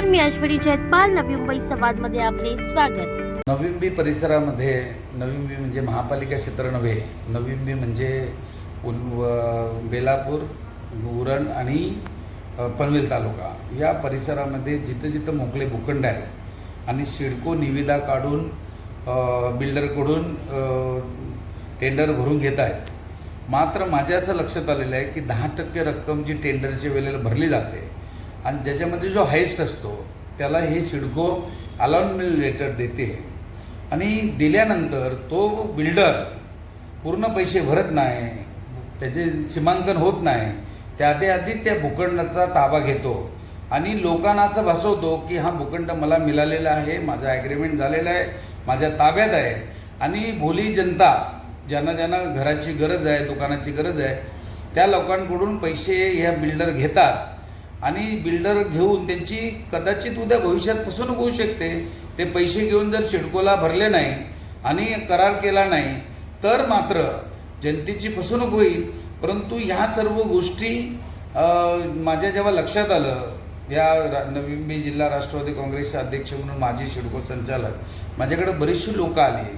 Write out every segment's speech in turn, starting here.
नमस्कार मी अश्विनी जैतपाल. नवी मुंबई संवादमध्ये आपले स्वागत. नवींबी परिसरामध्ये नवींबी म्हणजे महापालिका क्षेत्र नव्हे नवींबी म्हणजे उल बेलापूर उरण आणि पनवेल तालुका. या परिसरामध्ये जिथं जिथं मोकळे भूखंड आहेत आणि सिडको निविदा काढून बिल्डरकडून टेंडर भरून घेत आहेत. मात्र माझ्या असं लक्षात आलेलं आहे की दहा टक्के रक्कम जी टेंडरच्या वेळेला भरली जाते आणि ज्याच्यामध्ये जो हायस्ट असतो त्याला हे सिडको अलॉनमेंट लेटर देते. आणि दिल्यानंतर तो बिल्डर पूर्ण पैसे भरत नाही त्याचे सीमांकन होत नाही त्याआधी आधी त्या भूखंडाचा ताबा घेतो. आणि लोकांना असं भासवतो की हा भूखंड मला मिळालेला आहे माझा ॲग्रीमेंट झालेला आहे माझ्या ताब्यात आहे. आणि भोली जनता ज्यांना ज्यांना घराची गरज आहे दुकानाची गरज आहे त्या लोकांकडून पैसे ह्या बिल्डर घेतात. आणि बिल्डर घेऊन त्यांची कदाचित उद्या भविष्यात फसवणूक होऊ शकते. ते पैसे घेऊन जर सिडकोला भरले नाही आणि करार केला नाही तर मात्र जनतेची फसवणूक होईल. परंतु ह्या सर्व गोष्टी माझ्या जेव्हा लक्षात आलं या रा नवी मी जिल्हा राष्ट्रवादी काँग्रेसचे अध्यक्ष म्हणून माजी सिडको संचालक माझ्याकडे बरीचशी लोकं आली.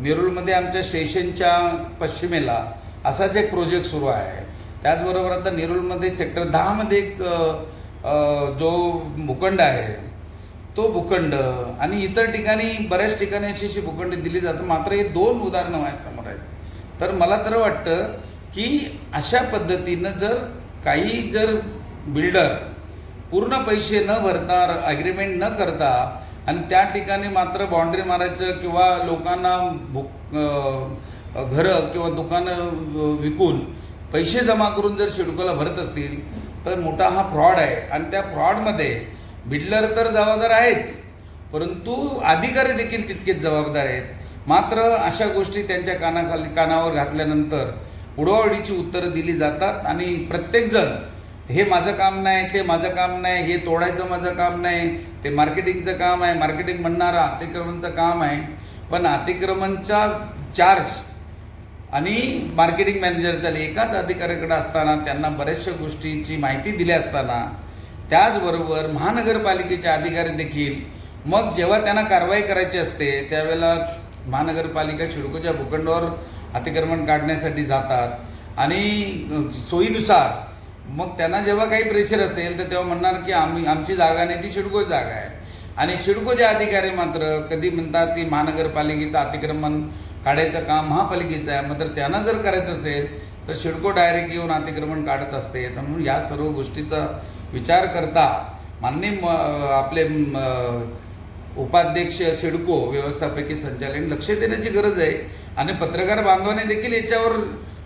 नेरूळमध्ये आमच्या स्टेशनच्या पश्चिमेला असाच एक प्रोजेक्ट सुरू आहे. त्याचबरोबर आता नेरूळमध्ये सेक्टर दहामध्ये एक जो भूखंड आहे तो भूखंड आणि इतर ठिकाणी बऱ्याच ठिकाणी अशी अशी भूखंड दिली जातात. मात्र हे दोन उदाहरणं माझ्यासमोर आहेत. तर मला तर वाटतं की अशा पद्धतीनं जर काही जर बिल्डर पूर्ण पैसे न भरता ॲग्रीमेंट न करता आणि त्या ठिकाणी मात्र बाउंड्री मारायचं किंवा लोकांना भू घरं किंवा दुकानं विकून पैसे जमा करून जर शिडकोला भरत असतील तर मोठा हा फ्रॉड आहे. आणि त्या फ्रॉडमध्ये बिल्डर तर जबाबदार आहेच परंतु अधिकारी देखील तितकेच जबाबदार आहेत. मात्र अशा गोष्टी त्यांच्या कानाखाली कानावर घातल्यानंतर उडवाडीची उत्तरं दिली जातात आणि प्रत्येकजण हे माझं काम नाही ते माझं काम नाही हे तोडायचं माझं काम नाही ते मार्केटिंगचं काम आहे मार्केटिंग म्हणणारं अतिक्रमणचं काम आहे. पण अतिक्रमणचा चार्ज आणि मार्केटिंग मॅनेजर झाले एकाच अधिकाऱ्याकडे असताना त्यांना बऱ्याचशा गोष्टीची माहिती दिली असताना त्याचबरोबर महानगरपालिकेचे अधिकारी देखील मग जेव्हा त्यांना कारवाई करायची असते त्यावेळेला महानगरपालिका शिडकोच्या भूखंडावर अतिक्रमण काढण्यासाठी जातात. आणि सोयीनुसार मग त्यांना जेव्हा काही प्रेशर असेल तर तेव्हा म्हणणार की आम्ही आमची जागा नाही ती शिडको जागा आहे. आणि शिडकोचे अधिकारी मात्र कधी म्हणतात की महानगरपालिकेचं अतिक्रमण काढायचं काम महापालिकेचं आहे. मात्र त्यांना जर करायचं असेल तर शिडको डायरेक्ट येऊन अतिक्रमण काढत असते. तर म्हणून या सर्व गोष्टीचा विचार करता माननीय म आपले उपाध्यक्ष सिडको व्यवस्थापकीय संचालन लक्ष देण्याची गरज आहे. आणि पत्रकार बांधवाने देखील याच्यावर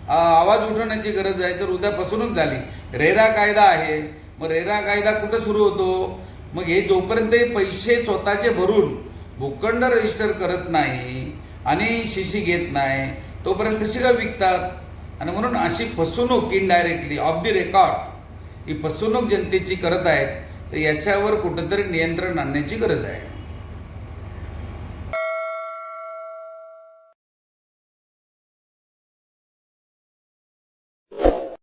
आवाज उठवण्याची गरज आहे. तर उद्या झाली. रेरा कायदा आहे. मग रेरा कायदा कुठं सुरू होतो? मग हे जोपर्यंत पैसे स्वतःचे भरून भूखंड रजिस्टर करत नाही आणि शिशी घेत नाही तोपर्यंत शिरा विकतात? आणि म्हणून अशी फसवणूक इनडायरेक्टली ऑफ दी रेकॉर्ड ही फसवणूक जनतेची करत आहेत तर याच्यावर कुठंतरी नियंत्रण आणण्याची गरज आहे.